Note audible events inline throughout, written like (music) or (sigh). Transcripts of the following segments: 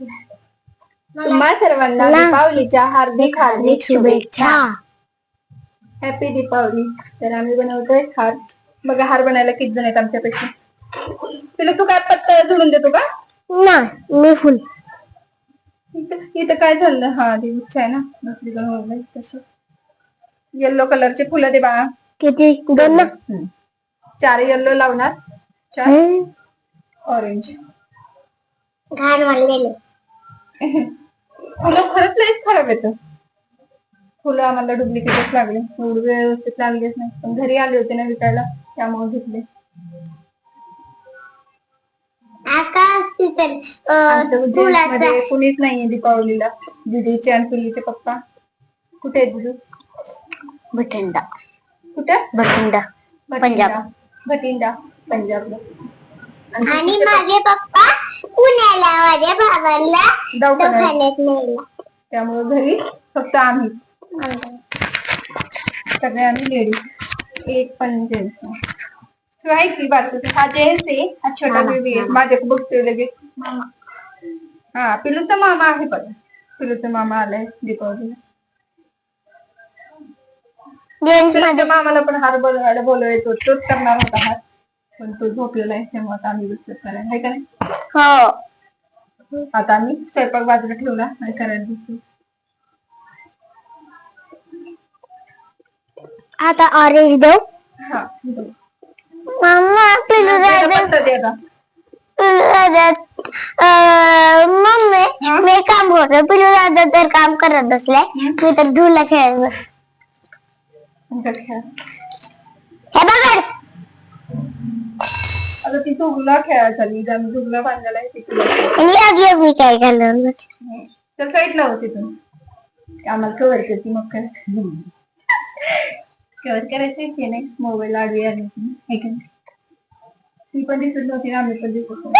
तुम्हा सर्वांना दीपावलीच्या हार्दिक हार्दिक शुभेच्छा. हॅपी दीपावली. तर आम्ही बनवतोय हार. बघा हार बनायला किती जण आहेत आमच्यापैकी? तुला तू काय पत्ता जोडून देतो का? नाही मी फुल. इथं काय झालं? हा ती इच्छा आहे ना. दुसरीकडे होईल तशी येल्लो कलरचे फुलं दे बाळा. किती? दोन ना? चार येल्लो लावणार. चार. ऑरेंज घाण वाढलेले फुलं खरंच लयच खराब येतं फुलं आम्हाला डुप्लिकेटच लागले. एवढे व्यवस्थित लागलेच नाही. पण घरी आले होते ना विकायला त्यामुळे घेतले. कुणीच नाहीये दीपावलीला. दिदीचे आणि पिल्लीचे पप्पा. कुठे आहेत दिदू? भटिंडा. कुठे? भटिंडा. पंजाब. भटिंडा. पंजाबला. आणि माझे पप्पा पुण्याला माझ्या बाबांना दवाखान्यात. दवाखान्यात नेला. त्यामुळे घरी फक्त आम्ही. सगळे आम्ही लेडीज एक पण जेंट्स तू आहे की हा जेंट्स आहे? हा छोटा बेबी आहे. माझ्या बघतोय लगेच. हा पिलूचा मामा आहे बघा. पिलूचा मामा आलाय दीपावलीला. जेंट्स पिलूच्या मामाला पण हार बोलवायला बोलवायचो तोच करणार होता हार पण तो झोपलेला आहे त्यामुळे आता आम्ही दुसरं करायला आहे का नाही हो आता आम्ही स्वयंपाक बाजूला ठेवला आणि करायला बसलो. आता ऑरेंज देऊ हा बरं. मम्मा पिलू त्याचा दादा पत्ता दे आता. पिलू दादा अं, मम्मी मी काम होतं पिलू दादा तर काम करत बसले मी तर धुला खेळत बस खेळा. आता ती झुगला खेळायला चालली आम्ही बांधायला आणि अगे मी काय घालून तर साईडला होती तू आम्हाला कव्हर करते मग काय? कव्हर करायचं की नाही? मोबाईल आडवी आली होती का नाही? ती पण दिसत नव्हती आम्ही पण दिसत नव्हतो.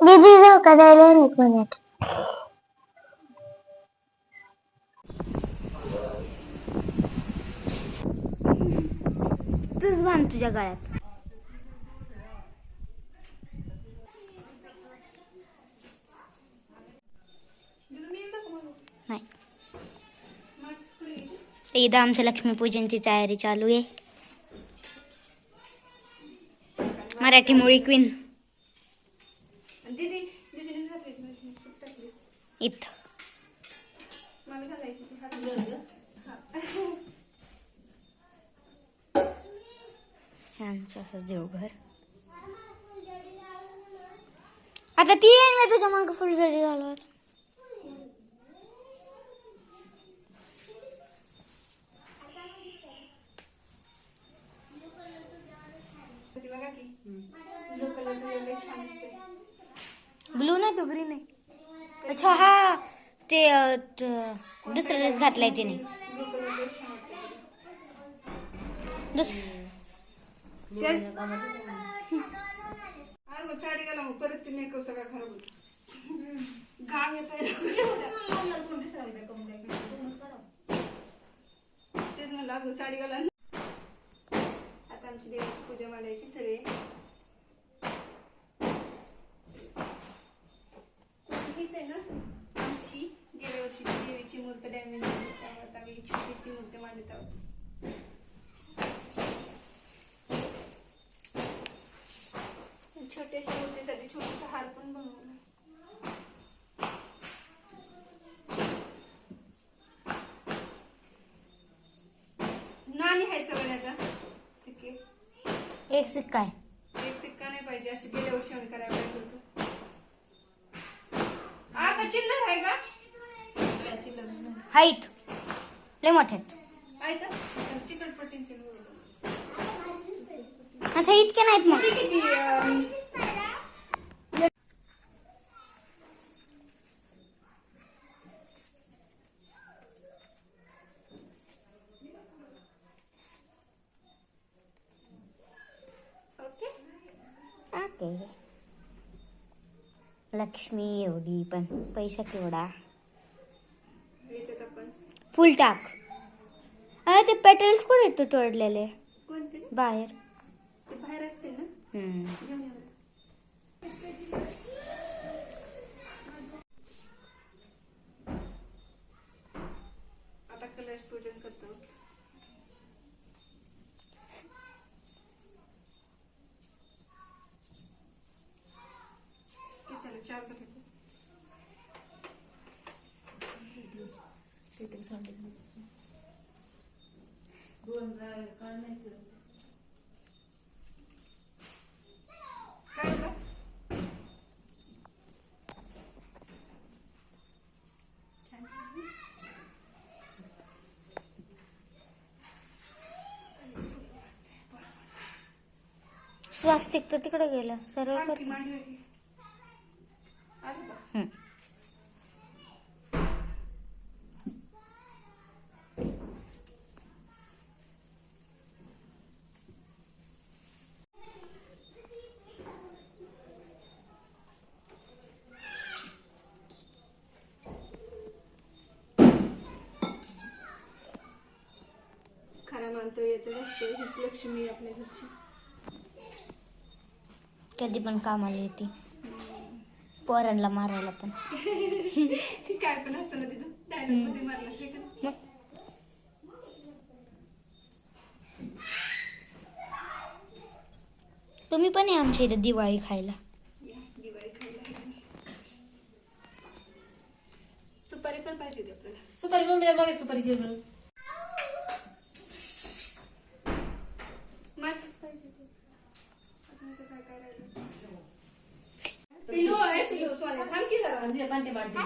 दीदी (laughs) जाऊ का नाही तूच बांध तुझ्या गळ्यात. नाही. एकदा आमच्या लक्ष्मीपूजनची तयारी चालू आहे. मराठी मुळी क्वीन. इथं मला घालायची ती हात हे आमचं असं देवघर. आता ती येईन मी तुझ्या मागं फुलझडी घालवर ब्लू नाही तो ग्रीन आहे. अच्छा हा ते दुसरा ड्रेस घातलाय तिने. दुसरा अगं साडी घाला मग परत ती मेकअप सगळा खराब होतो. घाम येतोय. तेच म्हणलं अगं साडी घाला. आता आमची देवाची पूजा मांडायची सर्वे हीच आहे ना आमची गेल्या वर्षी देवीची मूर्त डॅमेज त्यामुळे आम्ही छोटीशी मूर्ती मांडत आहोत. का आता? सिक्के? एक सिक्का आहे. एक सिक्का नाही पाहिजे अशी गेल्या वर्षी आम्ही करायला पाहिजे होतं. आता चिल्लर आहे का? काय चिल्लर नाही. हाईट. लय मोठे आहेत. आहे का चिकटपट्टी केली बरोबर. अच्छा इतके नाहीत मग. किती किती अं, ओके ओके लक्ष्मी एवढी पण पैसा केवढा? फुल टाक. अरे ते पेटल्स कुठे आहेत तू तोडलेले? बाहेर. ते बाहेर असतील ना. आता कलश पूजन करतो किती झालं? चार झाले का? काय झालं? छान झालं. स्वास्तिक तर तिकडे गेलं. सरळ कर. आणखी खरा मानतो याचं असतो हीच लक्ष्मी आहे आपल्या घरची. कधी पण कामाला येते. पोरांना मारायला पण. काय पण असतं ना तिथं? डायलॉगमध्ये मारलं असं का? मग? तुम्ही पण या आमच्या इथे दिवाळी खायला. या, दिवाळी खायला. सुपारी पण पाहिजे होती आपल्याला. सुपारी मम्मीला मागे सुपारी जेवण माझीच पाहिजे होती अजून इथं काय काय राहिलं पिलो आहे पिलो सोन्या थांब की जरा पांते मांडते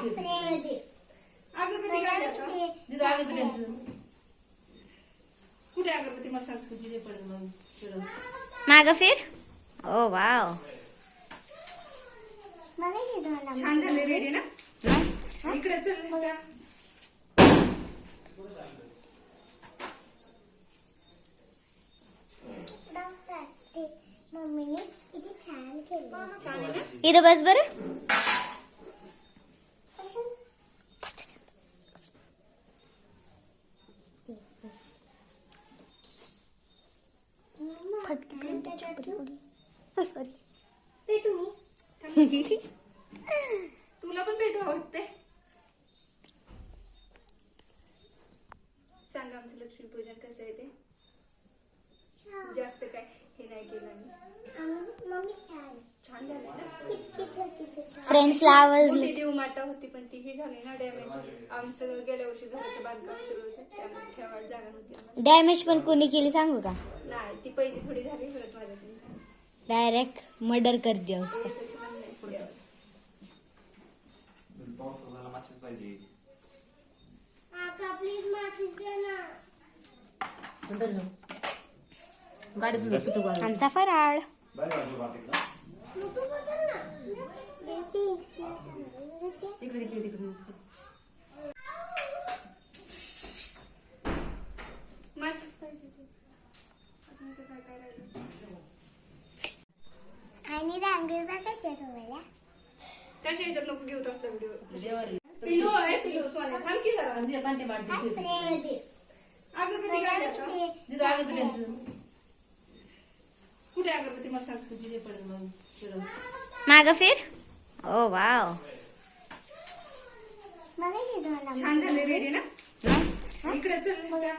अगरबत्ती काय द्यायचं? तिथं अगरबत्ती आणते. कुठे अगरबत्ती मला सांग तू तिथे पडेल मग तिकडं. माग फिर? ओ वाव छान झाले रेडी ना? इकडे चल. बघा मम्मीने किती छान केलं. छान आहे ना? इथं बस बरं. उडली. Oh, sorry. (laughs) तुला पण भेटू आवडते. सांग आमचं लक्ष्मी पूजन कसं आहे ते? जास्त काय हे नाही केलं मी. छान. झालं ना? मोठी देव माता होती पण ती ही झाली ना डॅमेज आमचं गेल्या वर्षी घराचं बांधकाम सुरू होतं त्यामुळे ठेवायला जागा नव्हती. डॅमेज पण कोणी केली सांगू का? नाही ती पहिली थोडी झाली परत डायरेक्ट मर्डर कर दिया उसका तसं पण नाही. पुढचं. पावसाला मागचीच पाहिजे. नंतर घेऊ. गाडी. आमचा फराळ. बाय बाजू बाटीला तिकडे तिकडे तिकडे माझीच पाहिजे ती अजून इथं काय काय राहिलं आणि रांगेचा कशा तुम्हाला ह्याच्यात नको घेऊत असला व्हिडिओ. पिलो आहे पिलो सोन्या थांब की जरा. अगरबत्ती काय आणते. कुठे अगरबत्ती? मला सांग. तू तिथे पडेल मग? तिकडं. माग फिर. Oh wow. छान झाले रेडी ना इकडे चल बघा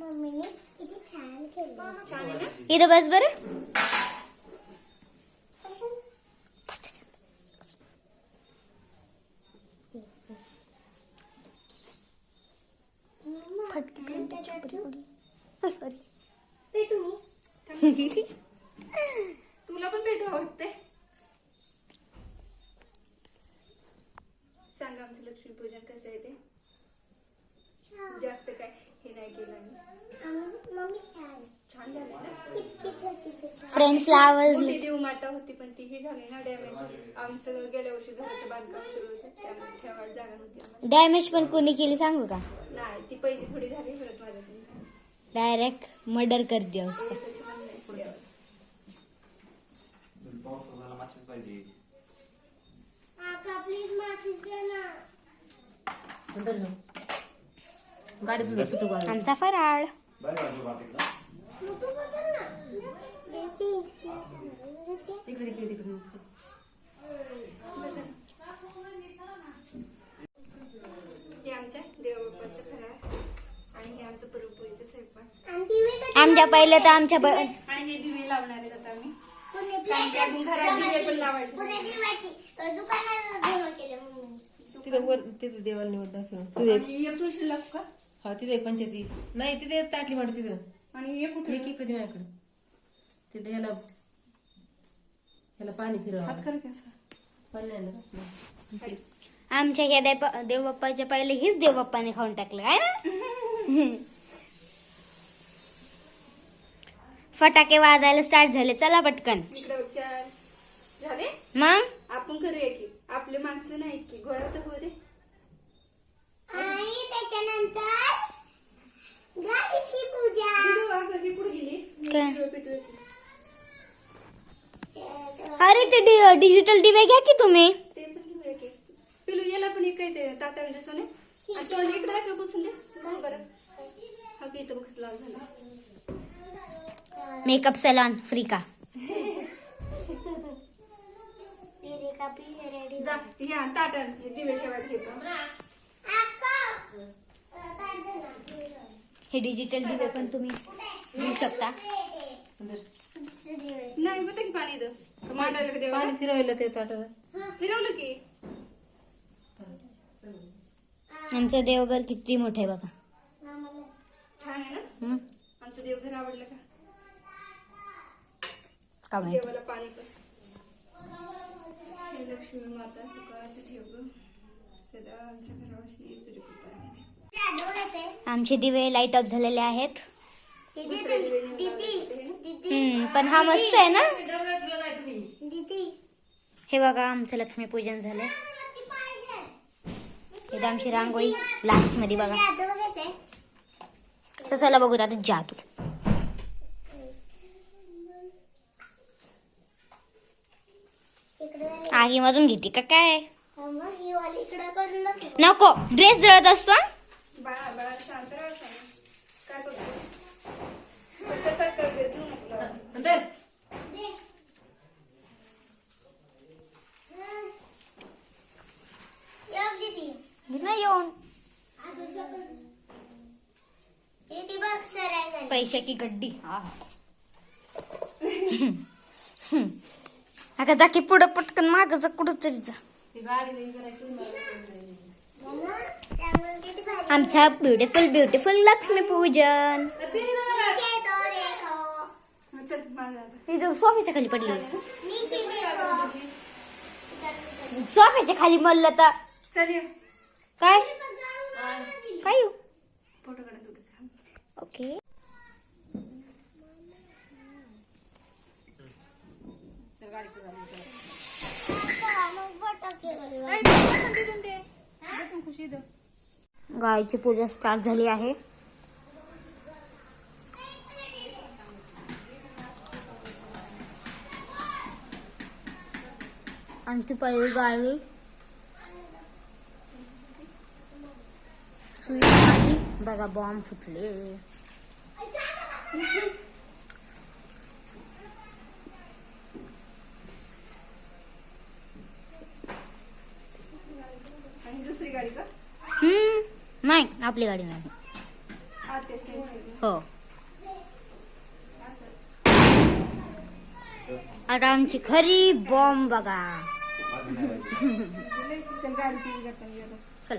मम्मीने किती छान केलं छान आहे ना इथं बस बरं बस त्याच्यात. फटकी प्रिंटची छपरी उडली. Oh, sorry. तुला पण भेटू आवडते सांग आमचं लक्ष्मी पूजन कसं आहे ते जास्त काय हे नाही केलं मी छान झालं ना फ्रेंड्सला आवाज मोठी देव माता होती पण ती ही झाली ना डॅमेज आमचं गेल्या वर्षी घराचं बांधकाम सुरू होतं त्यामुळे ठेवायला जागा नव्हती आम्हाला. डॅमेज पण कोणी केली सांगू का? नाही ती पहिली थोडी झाली परत माझ्याकडे डायरेक्ट मर्डर कर दिया उसका तसं पण नाही. पुढचं. पावसाला मागचीच पाहिजे. अंदर घेऊ गाडीतून घे तुटू गाडी आमचा फराळ. बरं बाजू तिकडे तिकडे तिकडे हे आमच्या देवबाप्पाचं फराळ आणि हे आमचं पुरणपोळीचं स्वयंपाक. आमच्या पहिले तर आमच्या आणि हे दिवे लावणार आहेत आता आम्ही. कारण की अजून घरात दिवे पण लावायचे. तिथे वर तिथे देवाला निवड दाखव. तिथे लावू का? हा तिथे एक पंचायती. नाही तिथे ताटली मांड तिथं. आणि एक कुठे? एक इकडे माझ्याकडे तिथे ह्याला ह्याला पाणी फिरवा. पाणी नाही. ना आमच्या ह्या देव देवबाप्पाच्या पहिले हीच देवबाप्पाने खाऊन टाकलं काय ना? फटाके वाजायला स्टार्ट झाले चला पटकन. झाले? मग? आपण करूया की. आपले माणसं नाहीत की. गोळा तर होऊ दे. दिदू, अगं, ती कुठे गेली? अरे ते डिजिटल दिवे घ्या की तुम्ही? ते पण घेऊया की पिलू याला पण एक ते ताटामध्ये सोने आणि तोंड इकडे दाखव दे बरं। हा की इथं बघ लाल झाला मेकअप सलॉन फ्री का। जा ह्या ताटात हे दिवे ठेवायला घेतो हे डिजिटल दिवे पण तुम्ही घेऊ शकता। नाही होतं पाणी इथं मांडायला? पाणी फिरवायला ते फिरवलं की? आमचं देवघर किती मोठं आहे बघा छान आहे ना? हं? आमचं देवघर आवडलं का? का माहीत? देवाला पाणी हे लक्ष्मी माता सुखाचं ठेव ग सदा आमच्या घरावाशी तुझी कृपा राहू दे. आमचे दिवे लाइट ऑफ झालेले आहेत. हम्म, पण हा मस्त आहे ना? हे बघा आमचं लक्ष्मीपूजन झालंय. इथं आमची रांगोळी लास्टमध्ये बघा. तर चला बघूया आता जादू आगी मधून घेते का काय? नको ड्रेस जळत असतो? बाळा बाळा शांत (laughs) राहा सांग. काय करतो फक्त चटका वगैरे देऊ नको लावा. अंदर घे ना येऊन पैशाची गड्डी. अगं जा की पुढं पटकन माग जा कुठं तरी जा. ती गाडी नाही करायची आमचा ब्युटिफुल ब्युटिफुल लक्ष्मी पूजन. सोफ्याच्या खाली पडली. सोफ्याच्या खाली म्हणलं तर. काय? काय? ओके गायची पूजा स्टार्ट झाली आहे. आमची पहिली गाणी. सुई बघा बॉम्ब फुटले आणि दुसरी गाडी का हम्म नाही आपली गाडी नाही. हा. आता आमची खरी बॉम्ब बघा. (laughs) चल.